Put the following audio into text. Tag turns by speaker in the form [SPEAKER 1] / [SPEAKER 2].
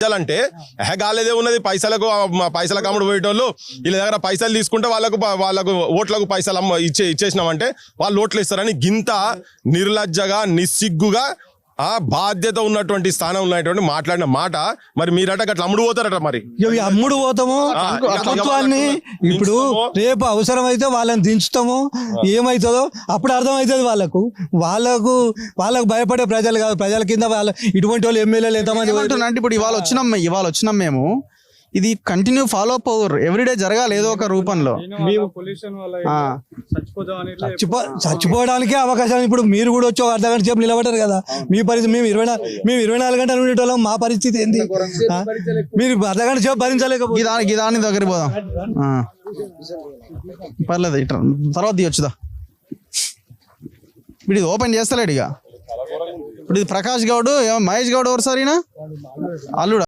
[SPEAKER 1] అంటే హే గాలేదే ఉన్నది పైసలకు పైసలకు అమ్ముడు పోయేటోళ్ళు వీళ్ళ దగ్గర పైసలు తీసుకుంటే వాళ్ళకు వాళ్ళకు ఓట్లకు పైసలు అమ్మ ఇచ్చే ఇచ్చేసినామంటే వాళ్ళు ఓట్లు ఇస్తారని గింత నిర్లజ్జగా నిస్సిగ్గుగా ఆ బాధ్యత ఉన్నటువంటి స్థానం ఉన్నటువంటి మాట్లాడిన మాట మరి మీరట అట్లా అమ్ముడు పోతారట మరి.
[SPEAKER 2] అమ్ముడు పోతాము ప్రభుత్వాన్ని ఇప్పుడు. రేపు అవసరమైతే వాళ్ళని దించుతాము. ఏమవుతుందో అప్పుడు అర్థమవుతుంది వాళ్ళకు. వాళ్ళకు వాళ్ళకు భయపడే ప్రజలు కాదు. ప్రజల కింద వాళ్ళ ఇటువంటి వాళ్ళు ఎమ్మెల్యేలు ఎంతమంది
[SPEAKER 3] అంటే ఇప్పుడు ఇవాళ వచ్చినాం ఇవాళ వచ్చినాం మేము. ఇది continue follow up our everyday జరగాలి ఏదో ఒక రూపంలో.
[SPEAKER 2] చచ్చిపో చచ్చిపోవడానికే అవకాశం ఇప్పుడు మీరు కూడా వచ్చి ఒక అర్ధ గంట సేపు నిలబడ్డారు కదా. మీ పరిస్థితి మేము ఇరవై నాలుగు మేము ఇరవై నాలుగు గంటలు ఉండేటోళ్ళం. మా పరిస్థితి ఏంది? ఆ? మీరు అర్ధ గంట సేపు భరించలేకపోతే
[SPEAKER 3] ఈ దాని దగ్గరికి పోదాం. పర్లేదు ఇట్లా తర్వాత తీయొచ్చుదా ఇప్పుడు ఇది ఓపెన్ చేస్తలేడు ఇక. ఇప్పుడు ఇది ప్రకాష్ గౌడ్ ఏమో మహేష్ గౌడ్ ఎవరు సార్ ఈయన? అల్లుడా.